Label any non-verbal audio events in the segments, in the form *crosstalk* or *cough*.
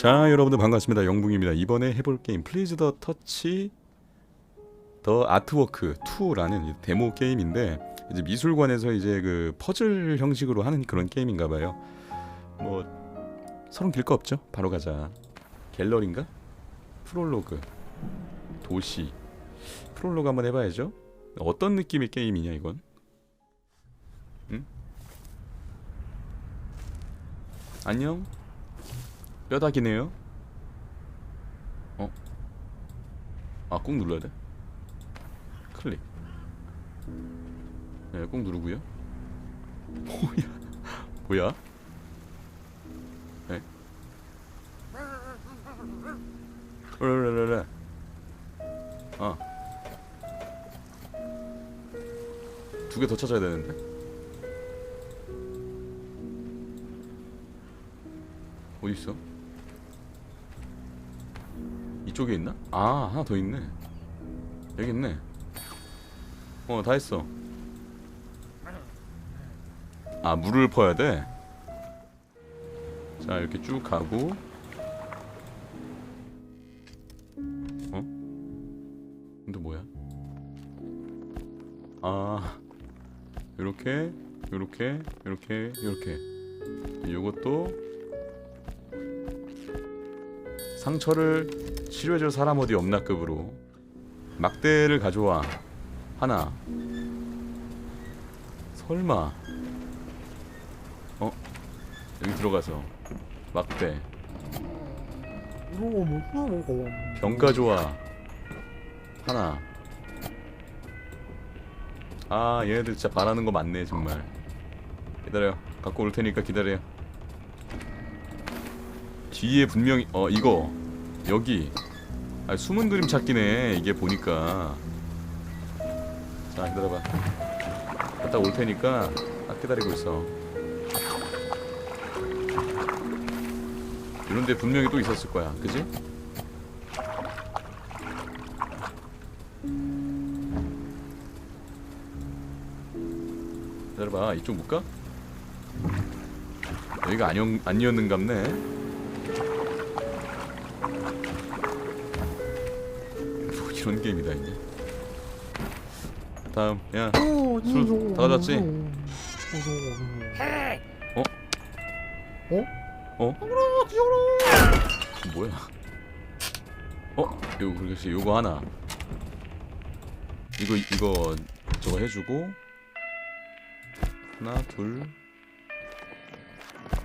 자 여러분들 반갑습니다. 영붕입니다. 이번에 해볼 게임 플리즈 더 터치 더 아트워크 2라는 이제 데모 게임인데 이제 미술관에서 이제 그 퍼즐 형식으로 하는 그런 게임인가 봐요. 뭐 서론 길 거 없죠? 바로 가자. 갤러리인가? 프롤로그. 도시. 프롤로그 한번 해봐야죠. 어떤 느낌의 게임이냐 이건? 응? 안녕 뼈다귀네요. 어? 아, 꾹 눌러야 돼? 클릭. 네, 꾹 누르고요. 뭐야? *laughs* 뭐야? 네. 라라라라. 아. 두 개 더 찾아야 되는데. 어디 있어? 이쪽에 있나? 아 하나 더 있네 여기 있네 어 다 했어 아 물을 퍼야 돼? 자 이렇게 쭉 가고 어? 근데 뭐야? 아 요렇게 요렇게 요렇게 요렇게 요것도 상처를 치료해줄 사람 어디 없나 급으로 막대를 가져와. 하나. 설마. 어? 여기 들어가서 막대. 병 가져와. 하나. 아 얘네들 진짜 바라는 거 많네 정말. 기다려. 갖고 올 테니까 기다려 뒤에 분명히 어 이거. 여기. 아 숨은 그림 찾기네 이게 보니까. 자 기다려봐. 갔다 올 테니까 딱 기다리고 있어. 이런데 분명히 또 있었을 거야. 그지? 기다려봐. 이쪽 못 가? 여기가 아니었, 아니었는갑네 이런 게임이다 이제 다음 야술 다 가져왔지? 어? 어? 어? 뭐야 어? 이거 그렇지 요거 하나 이거 이거 저거 해주고 하나 둘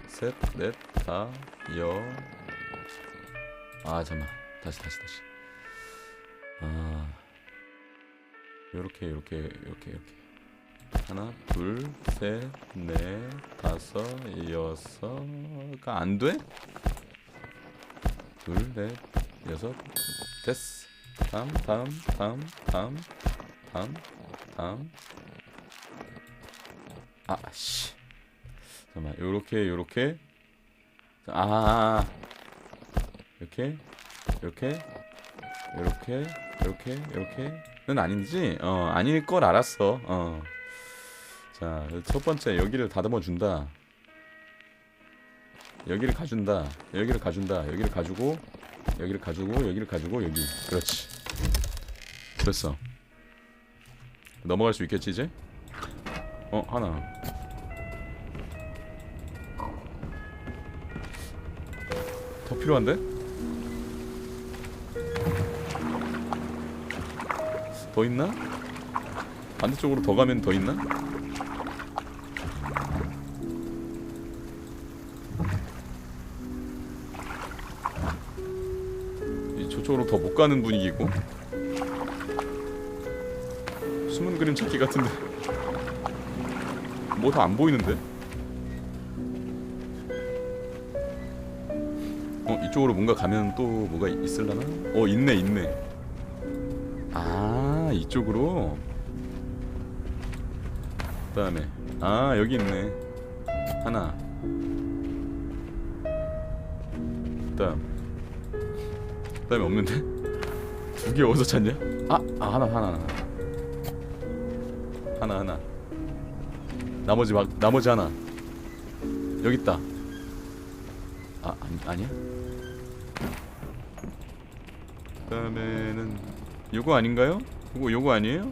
셋 넷 다 여 아 잠만 다시 다시 다시 요렇게 요렇게 요렇게 요렇게. 하나 둘셋넷 다섯 여섯가 안 돼? 둘넷 여섯. 됐어. 다음 다음 다음 다음 다음 다음. 아씨. 잠깐만 요렇게 요렇게. 아. 이렇게 이렇게 이렇게 이렇게 이렇게 는 아닌지 어 아닐 걸 알았어. 어 자 첫 번째 여기를 다듬어 준다. 여기를 가준다. 여기를 가준다. 여기를 가지고 여기를 가지고 여기를 가지고 여기. 그렇지. 됐어. 넘어갈 수 있겠지 이제? 어 하나. 더 필요한데? 더 있나? 반대쪽으로 더 가면 더 있나? 이 저쪽으로 더 못 가는 분위기고 숨은 그림 찾기 같은데 뭐 다 안 보이는데? 어 이쪽으로 뭔가 가면 또 뭐가 있을라나? 어 있네 있네 아 이쪽으로. 그 다음에 아 여기 있네. 하나. 그 다음. 그 다음에 없는데? 두 개 어디서 찾냐? 아, 아 하나 하나 하나. 하나 하나. 나머지 막 나머지 하나. 여기 있다. 아 아니, 아니야? 그 다음에는 요거 아닌가요? 요거 요거 아니에요?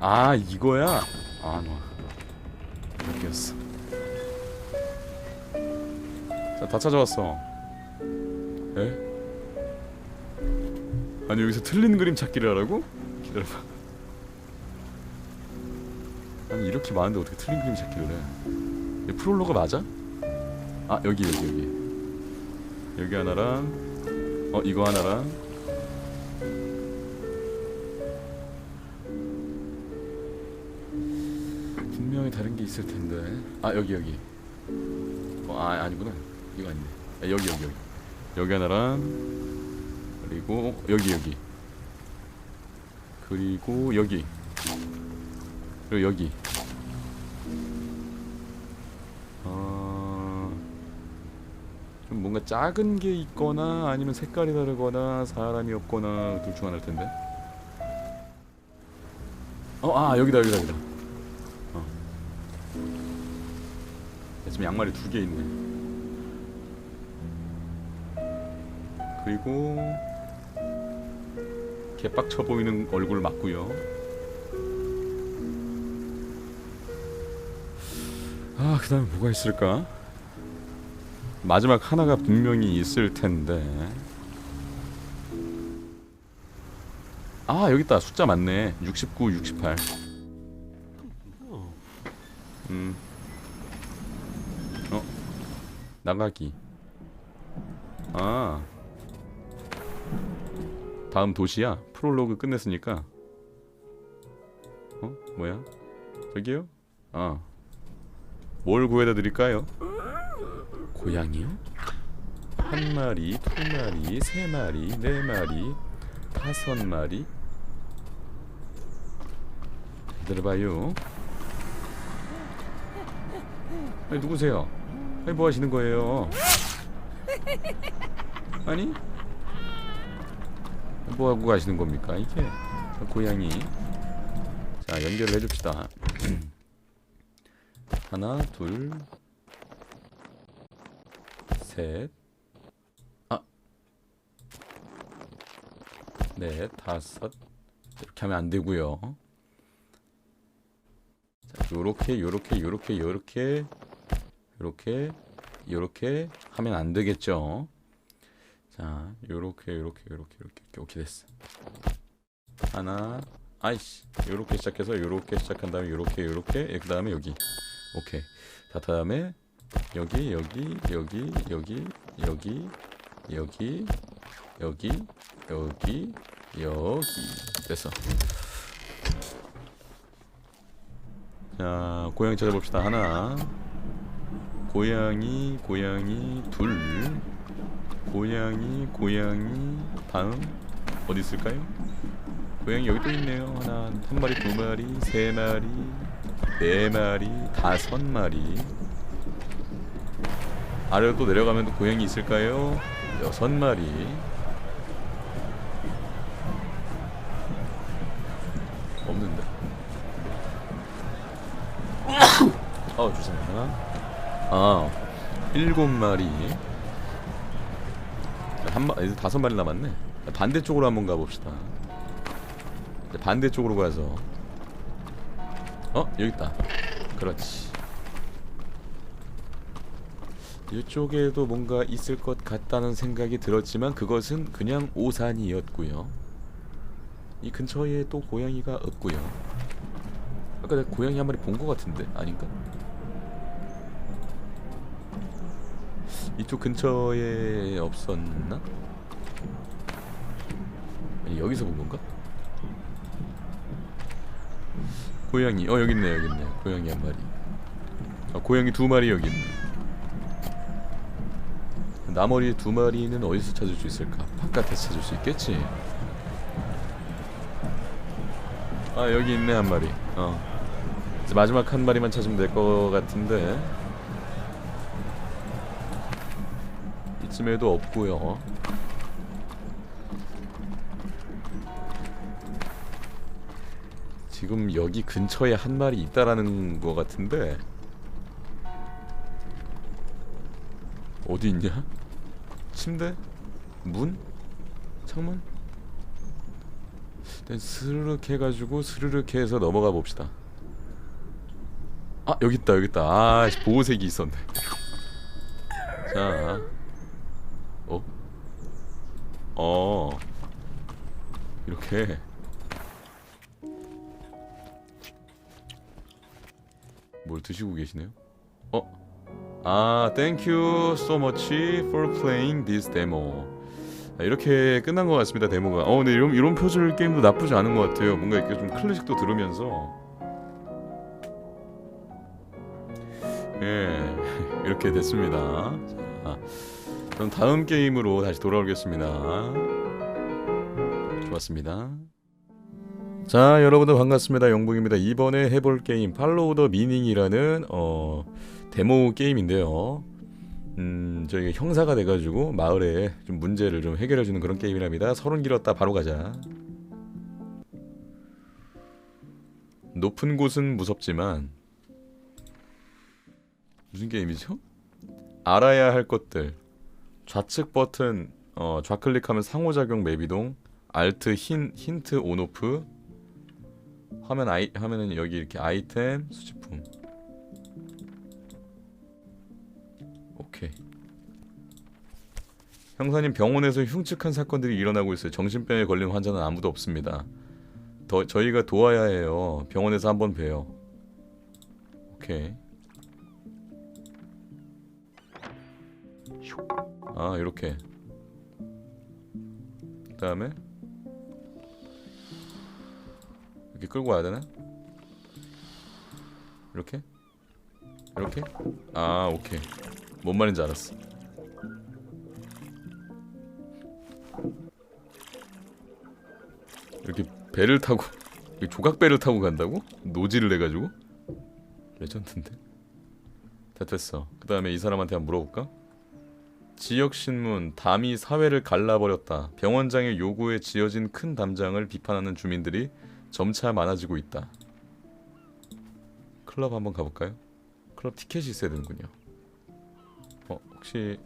아 이거야. 아 너. 여기였어. 자다 찾아왔어. 에? 아니 여기서 틀린 그림 찾기를 하라고? 기다려봐. 아니 이렇게 많은데 어떻게 틀린 그림 찾기를 해? 이 프롤로그 맞아? 아 여기 여기 여기 여기 하나랑 어 이거 하나랑? 분명히 다른 게 있을 텐데. 아 여기 여기. 어 아 아니구나. 이거 아니네 아, 여기 여기 여기. 여기 하나랑 그리고 여기 여기. 그리고 여기. 그리고 여기 작은 게 있거나 아니면 색깔이 다르거나 사람이 없거나 둘 중 하나일 텐데. 어, 아 여기다 여기다 여기다. 어. 야, 지금 양말이 두 개 있네. 그리고 개빡쳐 보이는 얼굴 맞고요. 아 그다음에 뭐가 있을까? 마지막 하나가 분명히 있을 텐데. 아 여기 있다 숫자 맞네 69, 68. 음. 어 나가기. 아 다음 도시야 프롤로그 끝냈으니까. 어 뭐야 저기요? 아. 뭘 구해다 드릴까요? 고양이요? 한 마리, 두 마리, 세 마리, 네 마리, 다섯 마리. 기다려봐요. 아니 누구세요? 아니 뭐 하시는 거예요? 아니 뭐 하고 가시는 겁니까 이게 고양이. 자 연결을 해줍시다. *clears throat* 하나, 둘, 셋, 아, 넷, 다섯. 이렇게 하면 안 되고요. 자, 요렇게, 요렇게, 요렇게, 요렇게, 요렇게, 요렇게 하면 안 되겠죠. 자, 요렇게, 요렇게, 요렇게, 요렇게, 이렇게, 오케이 됐어. 하나, 아이씨, 요렇게 시작해서 요렇게 시작한 다음에 요렇게, 요렇게, 그 다음에 여기. 오케이. 자, 다음에 여기, 여기, 여기, 여기, 여기, 여기, 여기, 여기, 여기. 됐어. 자, 고양이 찾아봅시다. 하나. 고양이, 고양이, 둘. 고양이, 고양이, 다음. 어디 있을까요? 고양이 여기 또 있네요. 하나, 한 마리, 두 마리, 세 마리, 네 마리, 다섯 마리. 아래로 또 내려가면 또 고양이 있을까요? 여섯 마리. 없는데. *coughs* 어, 죄송합니다. 아, 일곱 마리. 자, 한 마, 이제 다섯 마리 남았네. 자, 반대쪽으로 한번 가봅시다. 자, 반대쪽으로 가서. 어, 여기 있다. 그렇지. 이쪽에도 뭔가 있을 것 같다는 생각이 들었지만 그것은 그냥 오산이었고요. 이 근처에 또 고양이가 없고요. 아까 내가 고양이 한 마리 본 것 같은데 아닌가? 이쪽 근처에 없었나? 아니 여기서 본 건가? 고양이 어 여기 있네 여기 있네 고양이 한 마리. 아 고양이 두 마리 여기 있네. 나머지 두 마리는 어디서 찾을 수 있을까? 바깥에서 찾을 수 있겠지. 아 여기 있네 한 마리. 어. 이제 마지막 한 마리만 찾으면 될 것 같은데 이쯤에도 없고요. 지금 여기 근처에 한 마리 있다라는 것 같은데 어디 있냐? 침대? 문? 창문? 일단 스르륵 해가지고 스르륵 해서 넘어가 봅시다. 아 여기 있다 여기 있다. 아 씨, 보호색이 있었네. 자, 어, 어, 이렇게 뭘 드시고 계시네요? 어? 아, thank you so much for playing this demo. 아, 이렇게 끝난 것 같습니다 데모가. 어, 근데 이런 이런 표절 게임도 나쁘지 않은 것 같아요. 뭔가 이렇게 좀 클래식도 들으면서. 예, *laughs* 이렇게 됐습니다. 자, 그럼 다음 게임으로 다시 돌아오겠습니다. 좋았습니다. 자, 여러분들 반갑습니다. 영봉입니다. 이번에 해볼 게임 팔로우 더 미닝이라는 어 데모 게임인데요. 음, 저희가 형사가 돼가지고 마을에 좀 문제를 좀 해결해주는 그런 게임이랍니다. 서른 길었다 바로 가자. 높은 곳은 무섭지만 무슨 게임이죠? 알아야 할 것들 좌측 버튼 어, 좌클릭하면 상호작용 맵 이동 알트 힌 힌트 온오프 화면 아이 화면은 여기 이렇게 아이템 수집품. 오케이. 형사님 병원에서 흉측한 사건들이 일어나고 있어요. 정신병에 걸린 환자는 아무도 없습니다. 더 저희가 도와야 해요. 병원에서 한번 봬요. 오케이. 아 이렇게. 그 다음에 이렇게 끌고 와야 되나? 이렇게? 이렇게? 아 오케이 뭔 말인지 알았어 이렇게 배를 타고 조각배를 타고 간다고? 노지를 내가지고? 레전드인데? 다 됐어 그 다음에 이 사람한테 한번 물어볼까? 지역신문 담이 사회를 갈라버렸다 병원장의 요구에 지어진 큰 담장을 비판하는 주민들이 점차 많아지고 있다. 클럽 한번 가볼까요? 클럽 티켓이 있어야 되는군요. 어 혹시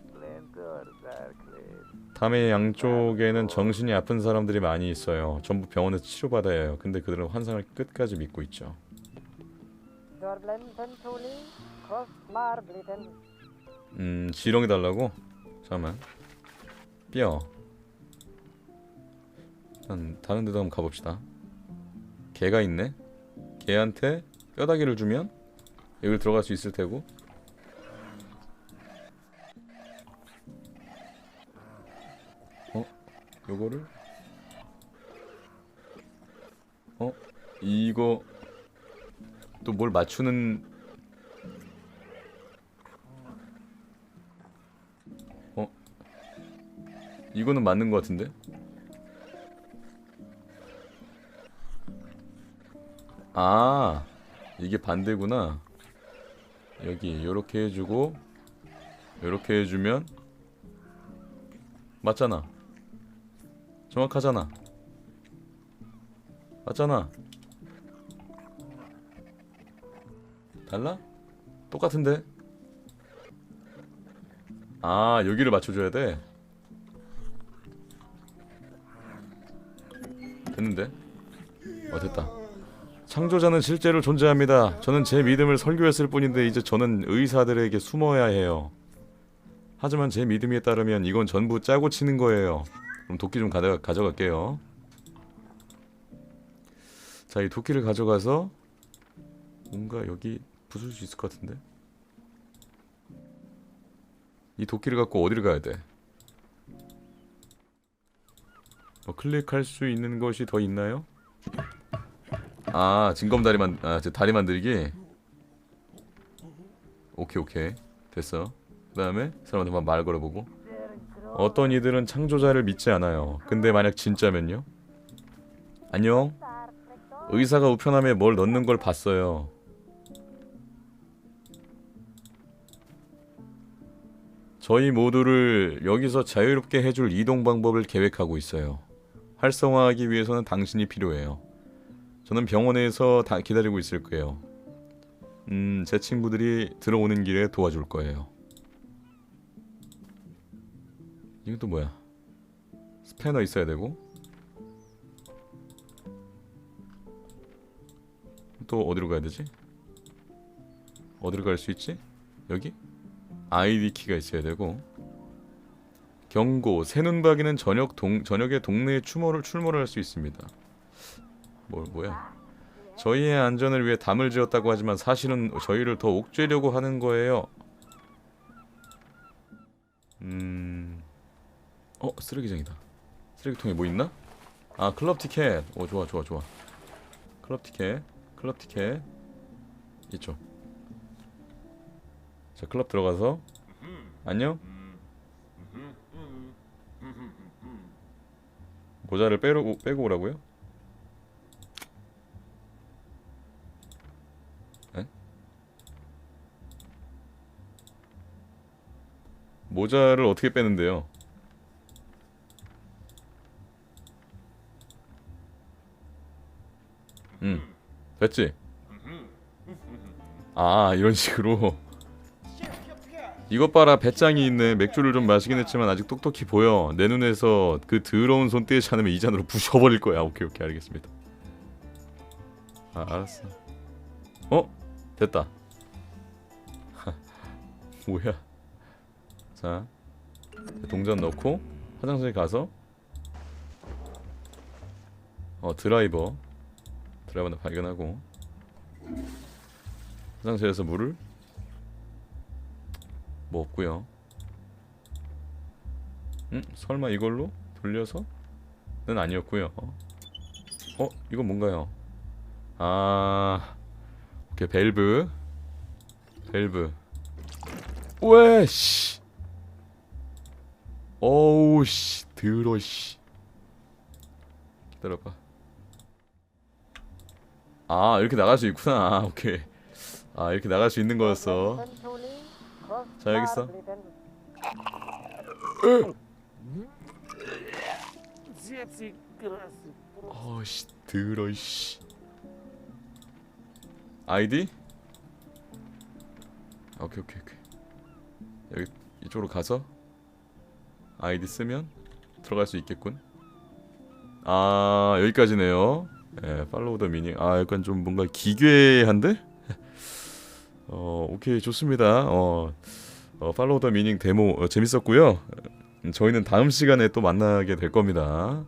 담의 양쪽에는 정신이 아픈 사람들이 많이 있어요. 전부 병원에서 치료받아야 해요. 근데 그들은 환상을 끝까지 믿고 있죠. 음 지렁이 달라고? 잠깐만. 뼈. 일단 다른 데도 한번 가봅시다. 개가 있네. 개한테 뼈다귀를 주면 여기 들어갈 수 있을 테고. 어? 요거를 어? 이거 또 뭘 맞추는 어? 이거는 맞는 것 같은데? 아 이게 반대구나 여기 요렇게 해주고 요렇게 해주면 맞잖아 정확하잖아 맞잖아 달라? 똑같은데? 아 여기를 맞춰줘야 돼 됐는데? 어 됐다 창조자는 실제로 존재합니다. 저는 제 믿음을 설교했을 뿐인데 이제 저는 의사들에게 숨어야 해요. 하지만 제 믿음에 따르면 이건 전부 짜고 치는 거예요. 그럼 도끼 좀 가져, 가져갈게요. 자, 이 도끼를 가져가서 뭔가 여기 부술 수 있을 것 같은데. 이 도끼를 갖고 어디를 가야 돼? 뭐 클릭할 수 있는 것이 더 있나요? 아 진검 다리 만, 아, 저 다리 만들기. 오케이 오케이 됐어. 그 다음에 사람한테 한번 말 걸어보고. 어떤 이들은 창조자를 믿지 않아요. 근데 만약 진짜면요? 안녕. 의사가 우편함에 뭘 넣는 걸 봤어요. 저희 모두를 여기서 자유롭게 해줄 이동 방법을 계획하고 있어요. 활성화하기 위해서는 당신이 필요해요. 저는 병원에서 다 기다리고 있을 거예요. 음, 제 친구들이 들어오는 길에 도와줄 거예요. 이건 또 뭐야? 스패너 있어야 되고 또 어디로 가야 되지? 어디로 갈 수 있지? 여기? 아이디 키가 있어야 되고 경고 새눈박이는 저녁 동 저녁에 동네에 출몰을 출몰을 할수 있습니다. 뭐 뭐야? 저희의 안전을 위해 담을 지었다고 하지만 사실은 저희를 더 옥죄려고 하는 거예요. 음, 어 쓰레기장이다. 쓰레기통에 뭐 있나? 아 클럽 티켓. 오 좋아 좋아 좋아. 클럽 티켓, 클럽 티켓 이쪽. 자 클럽 들어가서 안녕. 모자를 빼고 빼고 오라고요? 모자를 어떻게 빼는데요? 응 됐지? 아 이런 식으로. 이것 봐라 배짱이 있네. 맥주를 좀 마시긴 했지만 아직 똑똑히 보여. 내 눈에서 그 더러운 손 떼지 않으면 이 잔으로 부셔버릴 거야. 오케이 오케이 알겠습니다. 아 알았어. 어? 됐다. *laughs* 뭐야 자 동전 넣고 화장실 가서 어 드라이버 드라이버는 발견하고 화장실에서 물을 뭐 없고요. 음 설마 이걸로 돌려서? 는 아니었고요. 어 이건 뭔가요? 아 오케이 밸브 밸브 왜 씨. 어우 씨 들어 씨. 기다려봐. 아 이렇게 나갈 수 있구나. 아, 오케이. 아 이렇게 나갈 수 있는 거였어. 자, 여기 있어. 어씨 들어 씨. 아이디? 오케이 오케이 오케이. 여기 이쪽으로 가서 아이디 쓰면 들어갈 수 있겠군. 아 여기까지네요. 예, 팔로우 더 미닝. 아 약간 좀 뭔가 기괴한데? *laughs* 어 오케이 좋습니다. 어, 어 팔로우 더 미닝 데모 어, 재밌었고요. 음, 저희는 다음 시간에 또 만나게 될 겁니다.